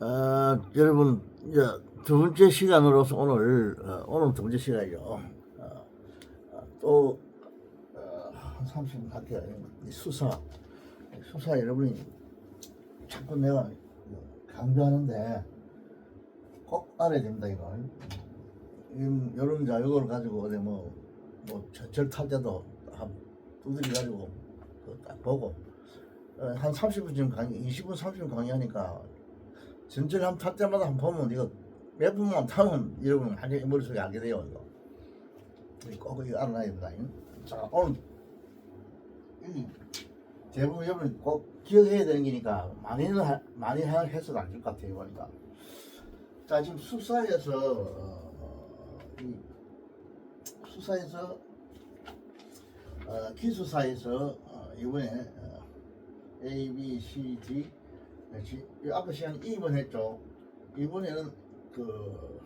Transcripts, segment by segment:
어, 여러분 이제 두 번째 시간으로서 오늘 어, 오늘 두 번째 시간이죠. 어, 어, 또 어, 한 30분 할게요. 이 수사 수사 여러분이 자꾸 내가 강조하는데 꼭 알아야 됩니다 이거. 이 여론 자격을 가지고 어디 뭐뭐 전철 탈 때도 한 두드리 가지고 딱 보고 어, 한 30분쯤 강의, 20분 30분 강의하니까 전철 한번 탈 때마다 한번 보면 이거 몇 분만 타면 여러분 완전히 머릿속에 알게 돼요 이거 꼭 이거 알아놔야 된다 잉? 자 오늘 이 대부분 여러분 꼭 기억해야 되는 거니까 많이는 하- 많이 하- 해서도 안줄것 같아요 보니까 자 지금 수사에서 어, 이 수사에서 어, 기수사에서 어, 이번에 어, A, B, C, D 지. 이 앞에 시간 2번 했죠. 이번에는 그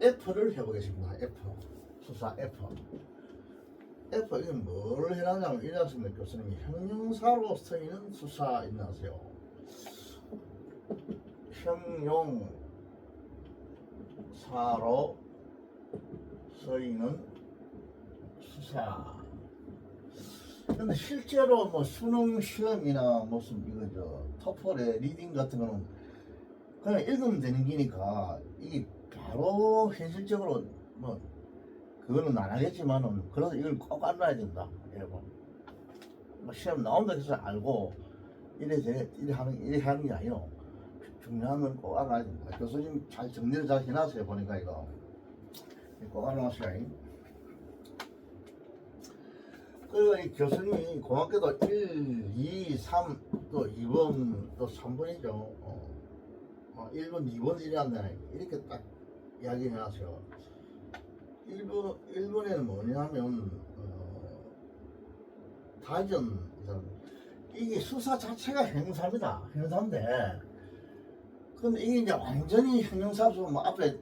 F를 해보겠습니다. F 수사 F. F 이건 뭘 해놨냐면 이낙순 교수님이 형용사로 쓰이는 수사 있나세요. 형용사로 쓰이는 수사. 근데 실제로 뭐 수능 시험이나 무슨 이거 저 토플의 리딩 같은 거는 그냥 읽으면 되는 기니까 이게 바로 현실적으로 뭐 그거는 안 하겠지만은 그래도 이걸 꼭 알아야 된다. 여러분. 뭐 시험 나온다 해서 알고 이래 돼 이래 하는 이래 하는 게 아니요. 중요한 건 꼭 알아야 된다. 교수님 잘 정리를 잘 해놨어요 보니까 이거. 꼭 해. 그리고 이 교수님이 고맙게도 1, 2, 3, 또 2번, 또 3번이죠. 어, 어, 1번, 2번 이라는데 이렇게 딱 이야기해 놨어요. 1번, 1번에는 뭐냐면, 어, 다전, 이게 수사 자체가 형사입니다. 형사인데, 근데 이게 이제 완전히 형용사로 뭐 앞에,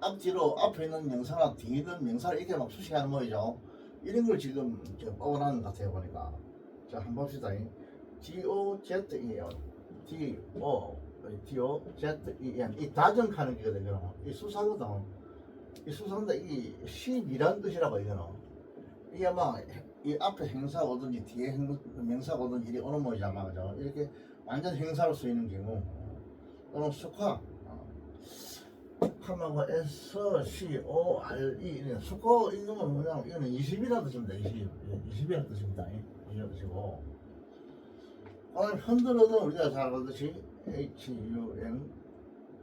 앞뒤로 앞에 있는 명사나 뒤에 있는 명사를 이렇게 막 수식하는 거죠. 이런 걸 지금 저 뽑아놨는 것 같아요 보니까. 자 한번 봅시다. D O Z E N. D O D O Z E N. 이 다정하는 게 되거든 이 수사거든 이 수사인데 이 12란 뜻이라고 이거는. 이게 아마 이 앞에 행사 오든지 뒤에 행, 명사 오든지 이리 오는 모이잖아 그죠? 이렇게 완전 행사로 쓰이는 경우. 또는 숙화 하면 S C O R E 이런 수거 이거는 뭐냐면 이거는 20이라는 뜻입니다. 20, 20이라는 뜻입니다. 20이라는 뜻이고 오늘 흔들어도 우리가 잘 알듯이 H U N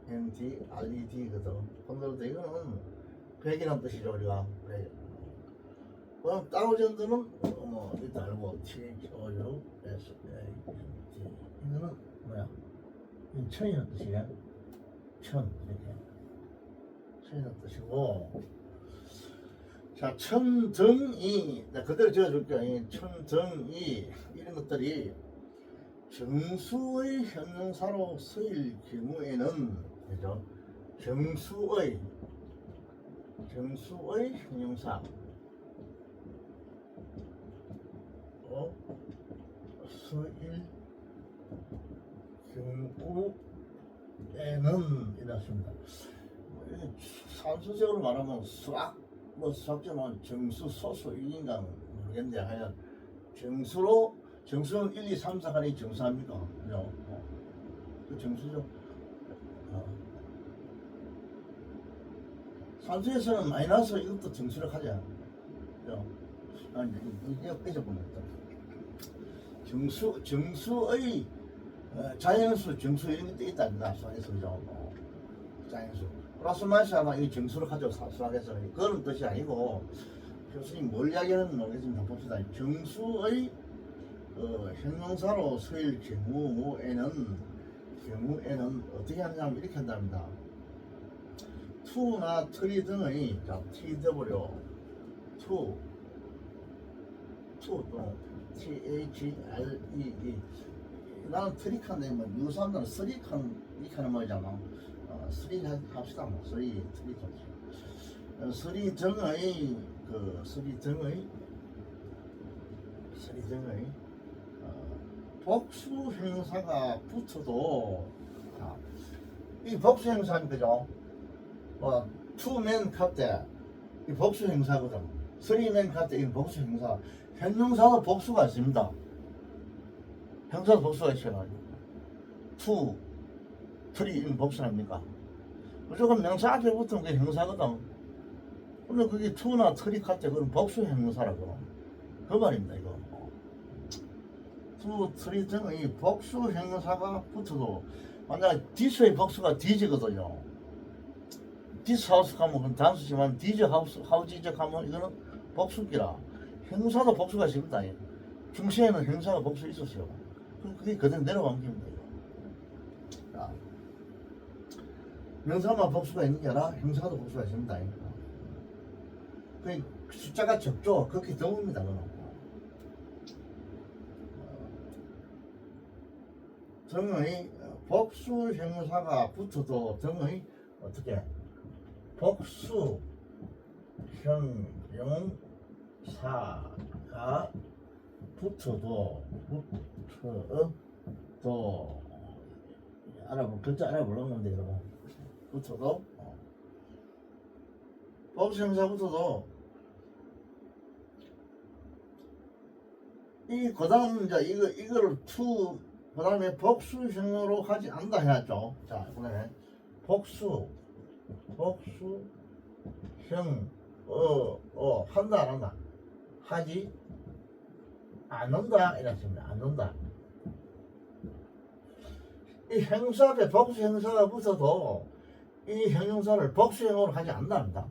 N D R E D거든. 흔들어도 이거는 100이라는 뜻이죠 우리가. 100. 그럼 다우전드는 뭐 일단 알고 T H O U S A N D 이거는 뭐야? 이건 천이라는 뜻이야. 천 이렇게. 천이라는 뜻이고. 자 천등이 나 그대로 지어줄게요. 이 천등이 이런 것들이 정수의 형용사로 쓰일 경우에는 그죠? 정수의 정수의 형용사. 어? 쓰일 경우에는 이렇습니다 산수적으로 말하면 수학 뭐 수학자는 정수 소수 이인가 모르겠는데 하여간 정수로 정수는 1, 2, 3, 4가 이 정수 합니까? 그죠? 어. 그 정수죠. 어. 산수에서는 마이너스 이것도 정수를 하자. 그죠? 아니 이거 빼져보냈다. 정수 정수의 어, 자연수 정수 이런 게 있답니다. 수학에서 그죠? 어. 자연수. 플러스 마이너스 아마 이 정수를 가지고 사수하겠어 그런 뜻이 아니고 교수님 뭘 이야기하는지 한번 봅시다 정수의 어, 형용사로 쓰일 경우에는 경우에는 어떻게 하냐면 이렇게 한답니다 투나 트리 등의 자, TW 투 투또 THREE 나는 트릭한데 뭐 유사람들은 쓰리칸 하는 말이잖아 어, 쓰리 하- 합시다 뭐 쓰리 좋지 어, 쓰리 등의 그 쓰리 등의 어, 복수 형사가 붙어도 자, 이 복수 행사는 그죠? 뭐 투맨 카때 이 복수 행사거든. 쓰리맨 카때 이 복수 행사. 형용사도 복수가 있습니다. 형사도 복수가 있어요. 투, 트리 이 복수랍니까? 무조건 명사 앞에 붙으면 그게 형사거든. 근데 그게 투나 트리 카때 그건 복수 형용사라고. 그 말입니다 이거. 투, 트리 등의 복수 형용사가 붙어도 만약 디스의 복수가 디즈거든요. 디스 하우스 가면 그건 단수지만 디즈 하우스 하우지즈 가면 이거는 복수기라. 형사도 복수가 있습니다. 예. 중세에는 형사가 복수 있었어요. 그- 그게 그대로 내려간 겁니다. 이거. 자, 명사만 복수가 있는 게 아니라 형사도 복수가 있습니다. 예. 그 숫자가 적죠. 그렇게 드뭅니다. 그는. 등의 복수 형사가 붙어도 등의 어떻게 복수 형용사가 붙어도 붙어도 알아보 글자 알아보려는 건데 여러분 붙어도 어. 복수 형사 붙어도 이 그다음 이제 이거 이거를 투 그다음에 복수형으로 하지 않는다 해야죠. 자 이번에 복수 복수 형어어 한다 안 한다 하지 않는다 이랬습니다. 않는다. 이 형사 앞에 복수 형사가 붙어도 이 형용사를 복수형으로 하지 않는답니다.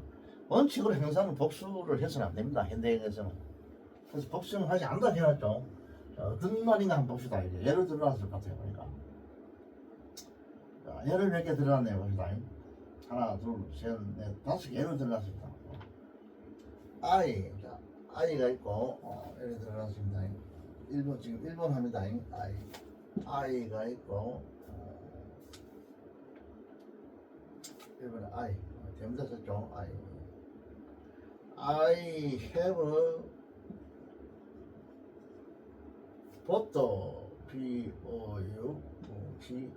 원칙으로 형사는 복수를 해서는 안 됩니다. 현대형에서는. 그래서 복수형을 하지 않는다 해놨죠. 자, 어떤 말인가 한번 봅시다. 이제 예를 들어놨을 것 같아요. 그러니까. 자, 예를 몇 개 들어놨네요. 봅시다. 하나, 둘, 셋, 넷, 다섯 개 예를 들어놨습니다. 아이, 자, 아이가 있고, 어, 예를 들어놨습니다. 1번, 지금 1번 합니다. 아이. 아이가 있고, 어, 1번에 아이. 어, 대문자 썼죠. 아이. I have bought B O U G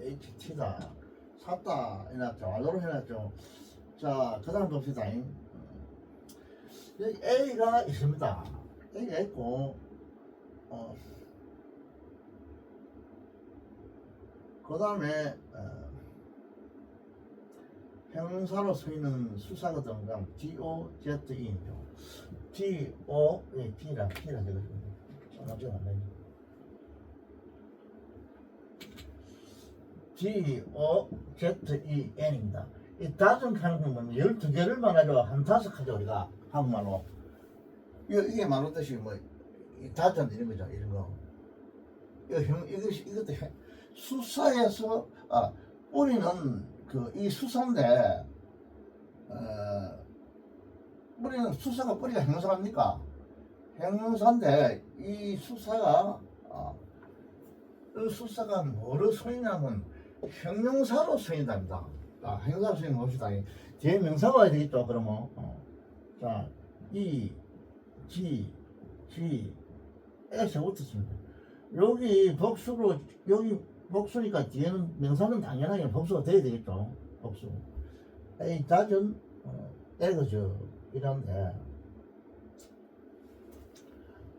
H T다 샀다 해놨죠 완료로 해놨죠 자 그 다음 봅시다 여기 A가 있습니다 A가 있고 어, 그 다음에 어, 형사로 쓰이는 수사거든 그럼 D O Z E죠 D O 예, D라 D라 되거든요 맞죠? 네. D O Z E N입니다. 이 다섯 하는 건 뭐냐면 열두 개를 말하죠. 한 다섯 하죠 우리가 한국말로. 이게 말로 뜻이 뭐이 다전 이런 거죠. 이런 거. 이거 형 이것이 이것도 형- 수사에서 아 우리는 그 이 수사인데 어 우리는 수사가 뿌리가 형사입니까? 형사인데 이 수사가 어, 이 수사가 뭐로 쓰이냐면 형용사로 쓰인답니다. 아, 형용사로 쓰이는 거 봅시다. 이 뒤에 명사가 와야 되겠죠. 그러면 어. 자, 이, 지, 지, 에서 붙었습니다. 여기 복수로 여기 복수니까 뒤에는 명사는 당연하게 복수가 돼야 되겠죠. 복수. 이 자전 어, 에그저 이런데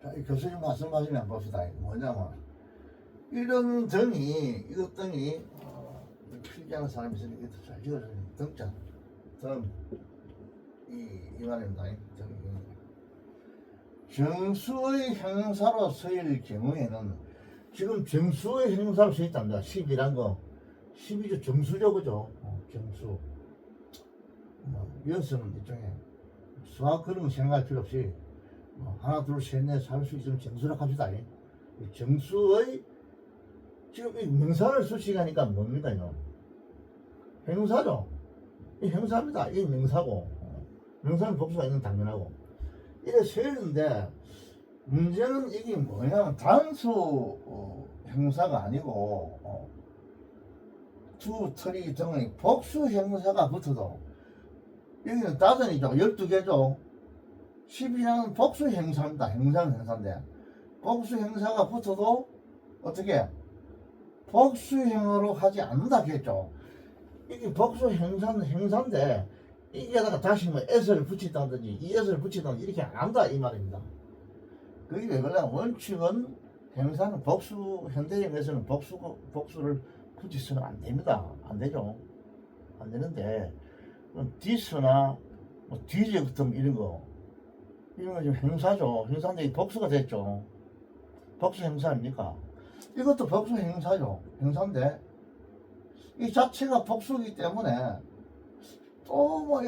자, 이 교수님 말씀하시면 봅시다. 뭐냐면 이런 등이 이거 등이 어, 필기하는 사람이 있으니까 이것도 잘 지어줘요. 등자 등이 이 말입니다. 등이 정수의 형사로 쓰일 경우에는 지금 정수의 형사로 쓰였답니다. 10이란 거 10이죠. 정수죠. 그죠? 어, 정수 뭐, 연수는 일종의 수학 그런 거 생각할 필요 없이 뭐 하나 둘 셋 넷 살수 있으면 정수라 합시다. 이 정수의 지금 이 명사를 수식하니까 뭡니까 이거? 형사죠. 이 형사입니다. 이 명사고 어, 명사는 복수가 있는 당연하고 이래 세는데 문제는 이게 뭐냐면 단수 어, 형사가 아니고 어, 두 트리 등의 복수 형사가 붙어도 여기는 다전이죠. 12개죠. 12는 복수 형사입니다. 형상 형사인데 복수 형사가 붙어도 어떻게 복수형으로 하지 않는다겠죠. 이게 복수 행사는 행사인데 이게다가 다시 뭐 s를 붙인다든지 이 s를 붙인다든지 이렇게 안 한다 이 말입니다. 그게 왜 그러냐 원칙은 행사는 복수 현대형에서는 복수 복수를 굳이 쓰면 안 됩니다. 안 되죠. 안 되는데 디스나 뭐 디제 같은 이런 거 이런 거 지금 행사죠. 행사인데 이 복수가 됐죠. 복수 행사 입니까? 이것도 복수 행사죠. 행사인데 이 자체가 복수이기 때문에 또뭐